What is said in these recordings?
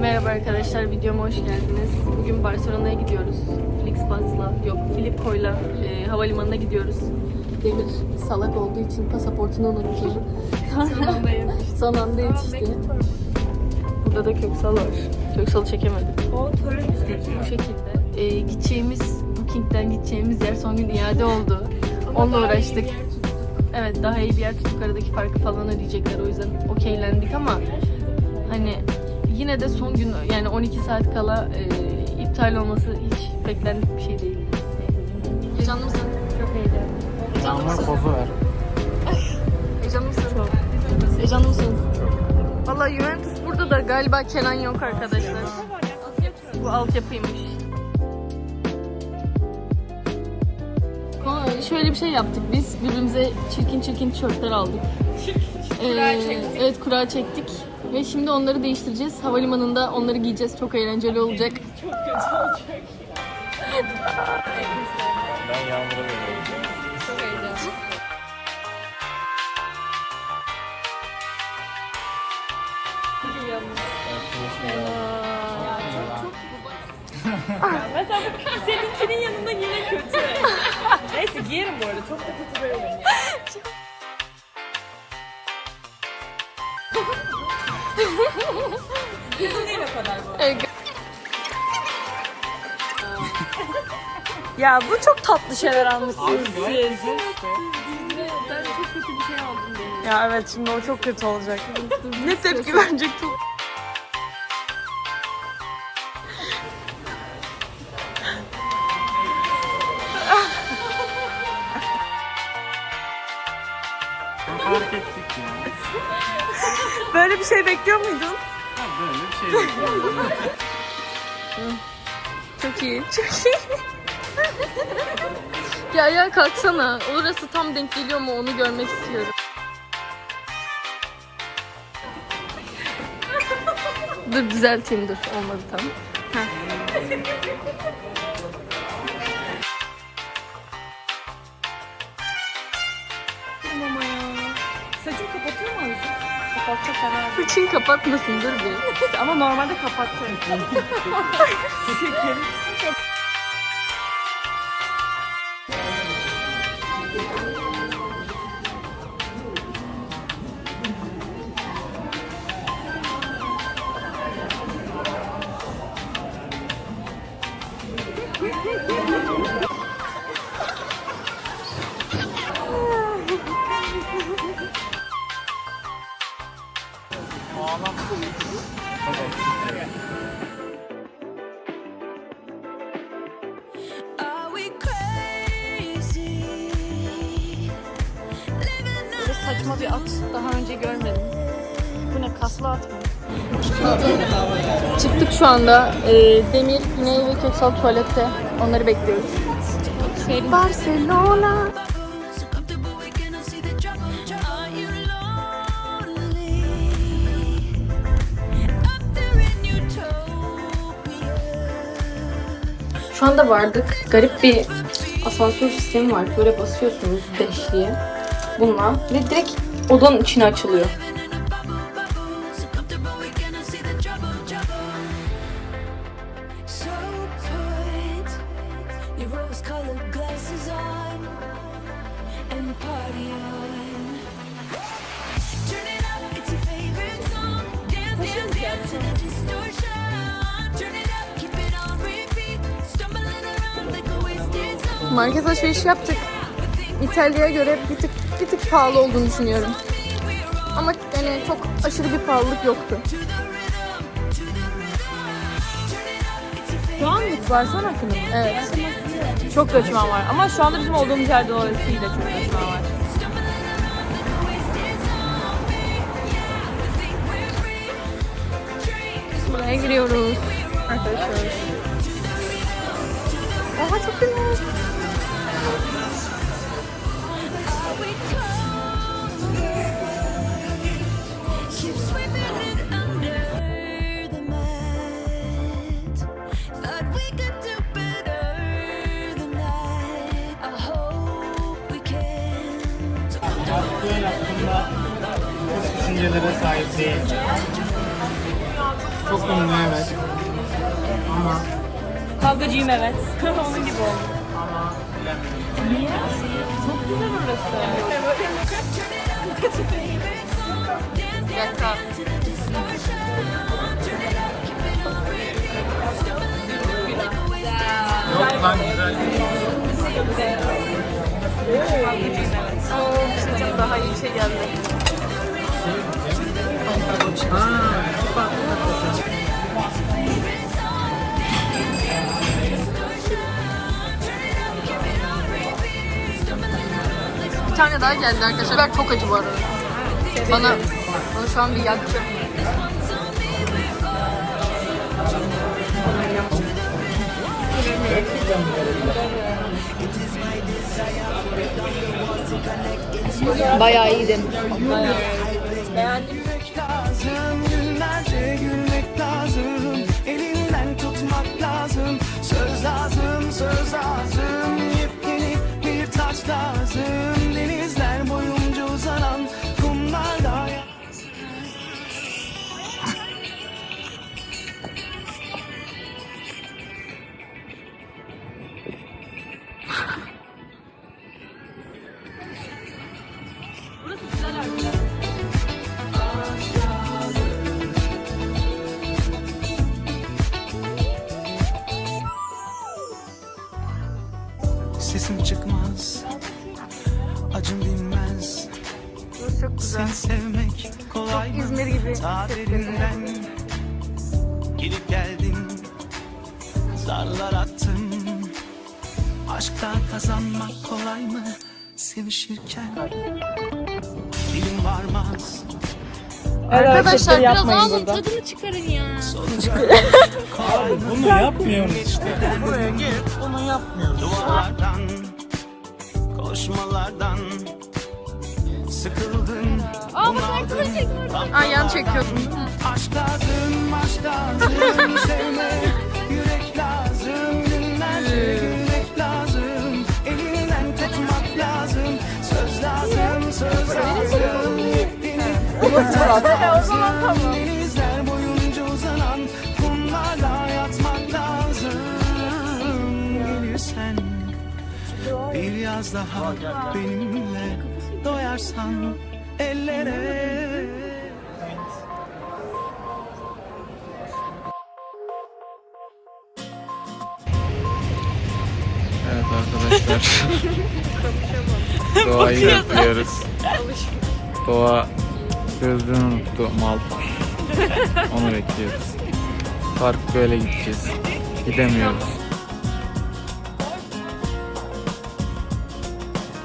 Merhaba arkadaşlar, videoma hoş geldiniz. Bugün Barcelona'ya gidiyoruz. Flixbus'la, yok Filippo'yla e, havalimanına gidiyoruz. Demir salak olduğu için pasaportunu unuttu. Son anda yetişti. Son anda yetişti. Burada da Köksal var. Köksal'ı çekemedim. O torun Bu şekilde. E, gideceğimiz, Booking'den gideceğimiz yer son gün iade oldu. Onunla uğraştık. Evet daha iyi bir yer tuttuk aradaki farkı falan ödeyecekler o yüzden okeylendik ama hani yine de son gün yani 12 saat kala e, iptal olması hiç beklendik bir şey değil. Heyecanlı mısın? çok heyecanlı. Heyecanlı mısın? pozu ver. Heyecanlı mısın? Heyecanlı mısın? Valla Juventus burada da galiba Kenan yok arkadaşlar. Bu altyapıymış. Şöyle bir şey yaptık biz. Birbirimize çirkin çirkin tişörtler aldık. Ee, evet kura çektik. Ve şimdi onları değiştireceğiz. Havalimanında onları giyeceğiz. Çok eğlenceli olacak. Ben yağmura veriyorum. Mesela bu seninkinin yanında yine kötü. Neyse giyerim bu arada. Çok da kötü böyle o kadar bu. Evet. Ya bu çok tatlı şeyler almışsınız siz. Ben çok kötü bir şey aldım benim. Ya evet şimdi o çok kötü olacak. ne tepki verecek çok. Böyle bir şey bekliyor Çok iyi. Çok iyi. ya ayağa kalksana. Orası tam denk geliyor mu onu görmek istiyorum. dur düzelteyim dur. Olmadı tam. Ama Kapatsa fena. Saçın kapatmasın dur bir. Ama normalde kapattı. Şekerim. Böyle saçma bir at daha önce görmedim. Bu ne kaslı at mı? Çıktık şu anda. Ee, Demir, Güney ve Köksal tuvalette. Onları bekliyoruz. Barcelona. Şu anda vardık. Garip bir asansör sistemi var. Böyle basıyorsunuz beşliğe. Bununla. Ve direkt odanın içine açılıyor. Market alışverişi yaptık. İtalya'ya göre bir tık bir tık pahalı olduğunu düşünüyorum. Ama yani çok aşırı bir pahalılık yoktu. Şu an varsana hakkında mı? Evet. Çok göçmen var. Ama şu anda bizim olduğumuz yerde dolayısıyla çok göçmen var. Buraya giriyoruz. Arkadaşlar. Aha çok güzel. Değil. Çok ünlü evet. Kavgacıyım evet. Onun gibi oldu. Ama bilemiyorum. Çok güzel orası. Yaka. Yok lan güzel. Oo, bizim daha iyi bir şey Bir tane daha geldi arkadaşlar. Çok acı bu arada. Bana, bana şu an bir yaktı. Bayağı iyiydi. Gülmek lazım, gibi Ta derinden Gidip geldin Zarlar attım Aşkta kazanmak kolay mı? Sevişirken? Dilim varmaz. Arkadaşlar biraz yapmayın ağzın tadını çıkarın ya. Bunu yapmıyoruz işte. Buraya gir bunu yapmıyoruz. Duvarlardan Koşmalardan Sıkıldım bunaldım Ay yan çekiyordum. Aşk lazım, aşk lazım, sevmek, yürek lazım, günlerce gülmek lazım, elinden tutmak lazım, söz lazım, söz lazım, yepyeni lazım, denizler boyunca uzanan kumlarla yatmak lazım, gelirsen bir yaz daha benimle doyarsan ellere. Evet arkadaşlar. Doğayı bekliyoruz. Doğa gözlüğünü unuttu mal. Onu bekliyoruz. Park böyle gideceğiz. Gidemiyoruz.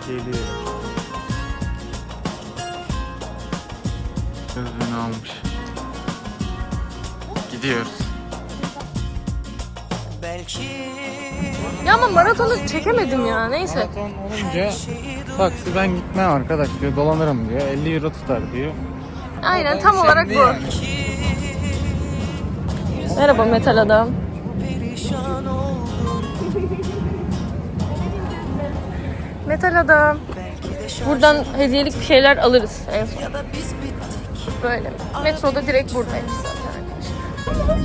Geliyor. Gidiyoruz. Belki Ya ama maratonu çekemedim ya. Neyse. Maraton olunca taksi ben gitmem arkadaş diyor dolanırım diyor 50 euro tutar diyor. Aynen tam olarak bu. Yani. Merhaba metal adam. perişan oldum Metal adam. Belki de şaşırdım Buradan hediyelik bir şeyler alırız en son. ya da biz bittik Böyle. Metroda direkt buradayız zaten arkadaşlar.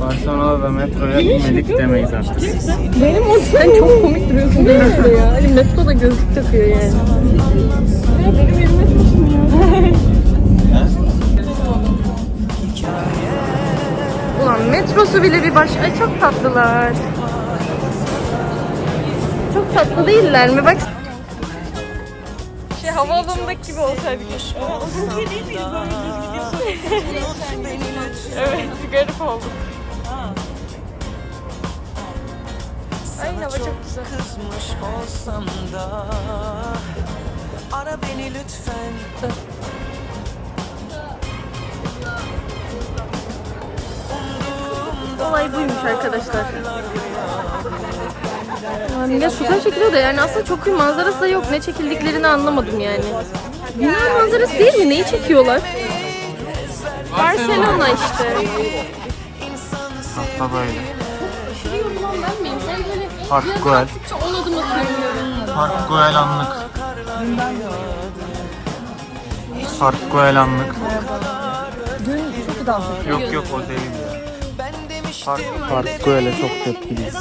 Barcelona'da metroya binmedik demeyiz artık. Benim o sen çok komik duruyorsun değil mi ya? Hani metroda gözlük takıyor yani. benim yerime Ulan metrosu bile bir baş... Ay çok tatlılar. Çok tatlı değiller mi? Bak. Şey havaalanındaki gibi olsaydı keşke. evet, garip olduk. Ay hava çok güzel. Kızmış olsam da Ara beni lütfen Olay buymuş arkadaşlar. Ya millet fotoğraf çekiliyor da yani aslında çok bir manzarası da yok. Ne çekildiklerini anlamadım yani. Bina manzarası değil mi? Neyi çekiyorlar? Barcelona işte. Hafta böyle. Aşırı yorulan ben miyim? Sen böyle Park biraz Güell. baktıkça on adım atıyorsun. Park Güell anlık. Park Güell anlık. Yok yok o değil ya. Ben Park, park böyle çok tepkiliyiz.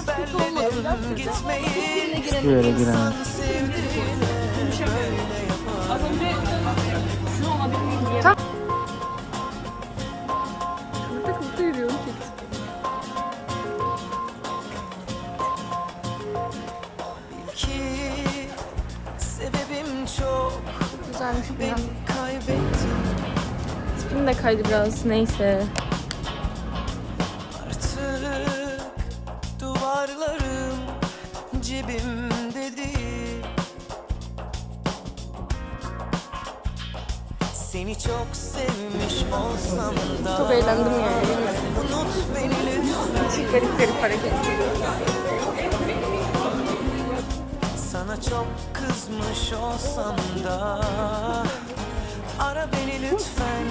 Hiçbir yere giremedik. Az önce şunu olabilir miyim diye. Güzelmiş ya. Tipim de kaydı biraz neyse. artık duvarlarım cebimde değil Seni çok sevmiş olsam da Çok eğlendim yani. Unut beni lütfen garip garip hareket. Sana çok kızmış olsam da Ara beni lütfen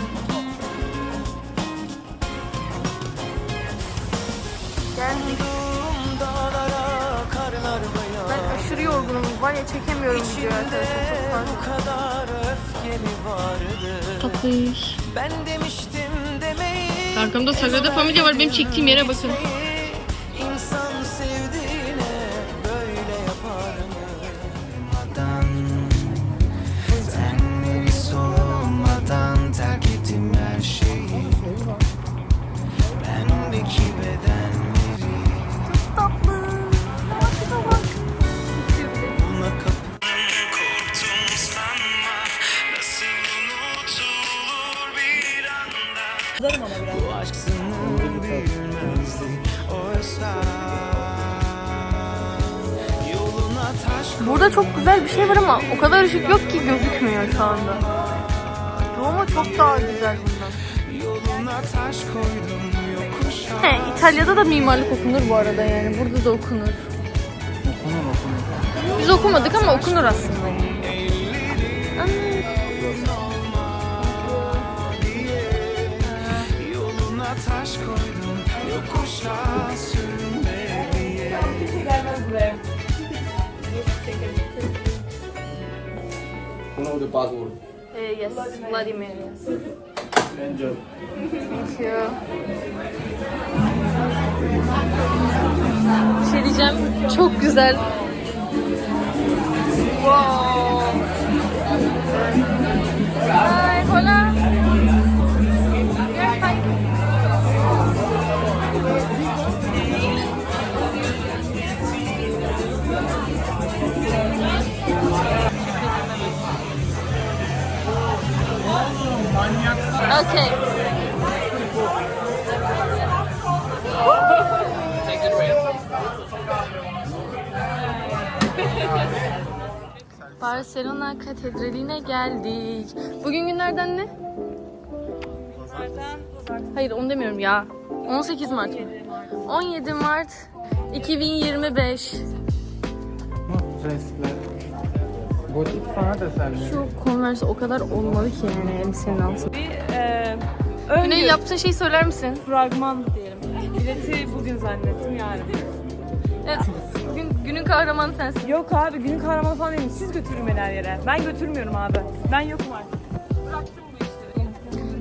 Geldiğim dağlara karlar Ben bayan aşırı yorgunum. Var ya çekemiyorum videoyu İçimde arkadaşlar. Çok bu kadar öfke mi vardı Tatlıymış. Ben demiştim demeyi Arkamda Sagrada Familia var. Benim çektiğim yere bakın. Güzel bir şey var ama o kadar ışık yok ki gözükmüyor şu anda. Roma çok daha güzel bundan. He, İtalya'da da mimarlık okunur bu arada yani. Burada da okunur. Okunur okunur. Biz okumadık ama okunur aslında. Know the password. Eh, yes, Vladimir. Yes. Enjoy. Thank you. Bir şey diyeceğim. Çok güzel. Wow. Hi, Okay. Barcelona Katedrali'ne geldik. Bugün günlerden ne? Hayır onu demiyorum ya. 18 Mart mı? 17 Mart 2025. Bak freskler. Gotik sanat eserleri. Şu Converse o kadar olmalı ki yani elbisenin altında. bir e, ön Güney yaptığın şeyi söyler misin? fragman diyelim. Bileti bugün zannettim yarın. Evet. Gün, günün kahramanı sensin. Yok abi günün kahramanı falan değilim. Siz götürün beni her yere. Ben götürmüyorum abi. Ben yokum artık. Bıraktım bu işleri.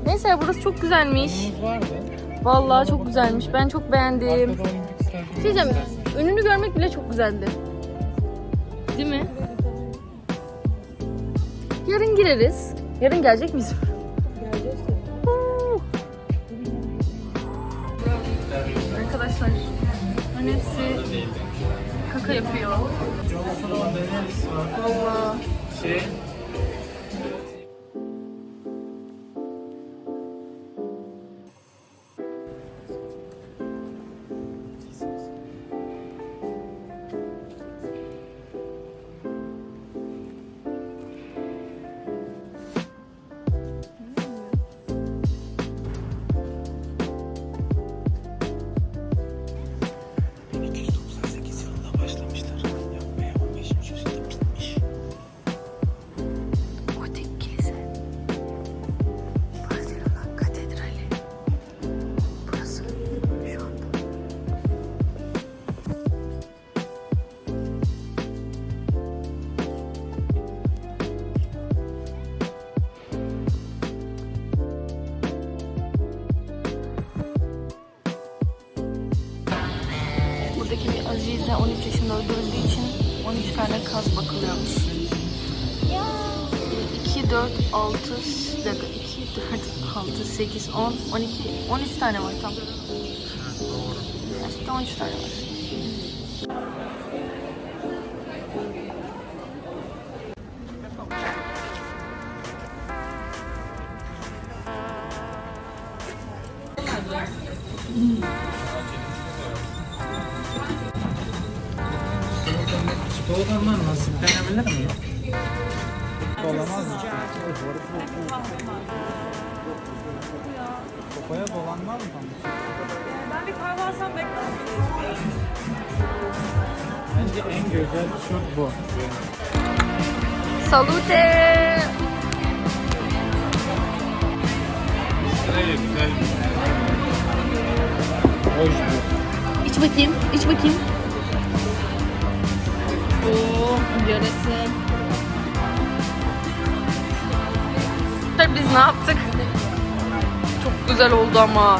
Neyse burası çok güzelmiş. Vardı. Vallahi çok güzelmiş. Ben çok beğendim. Arkada oynamak isterdim. Bir şey diyeceğim. Önünü görmek bile çok güzeldi. Değil mi? Yarın gireriz. Yarın gelecek miyiz? Geleceğiz. Arkadaşlar, hani hepsi kaka yapıyor. Vallahi. Şey, Azize 13 yaşında öldürüldüğü için 13 tane kaz bakılıyormuş. 2, 4, 6, bir dakika 2, 4, 6, 8, 10, 12, 13 tane var tam. Gerçekten 13 tane var. Olamaz mı? Kafaya dolanmaz mı? Ben bir kahve alsam bekler Bence en güzel şu bu. Salute! Hayır güzel. Hoş bu. İç bakayım, iç bakayım. Oo, yarası. Biz ne yaptık? Çok güzel oldu ama.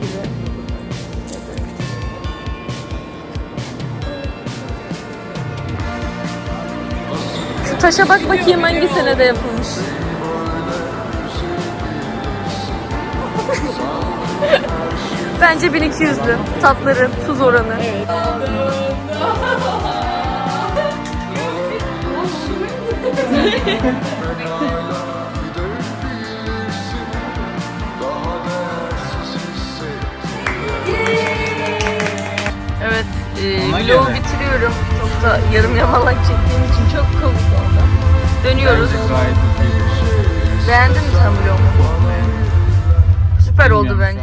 taşa bak bakayım hangi senede yapılmış. Bence 1200'lü. Tatların tuz oranı. Hissettiğim Evet, e, vlogu bitiriyorum. Çok da yarım yamalak çektiğim için çok komik oldu. Dönüyoruz. Bence gayet iyi. Beğendin mi sen vlogumu? Süper oldu bence.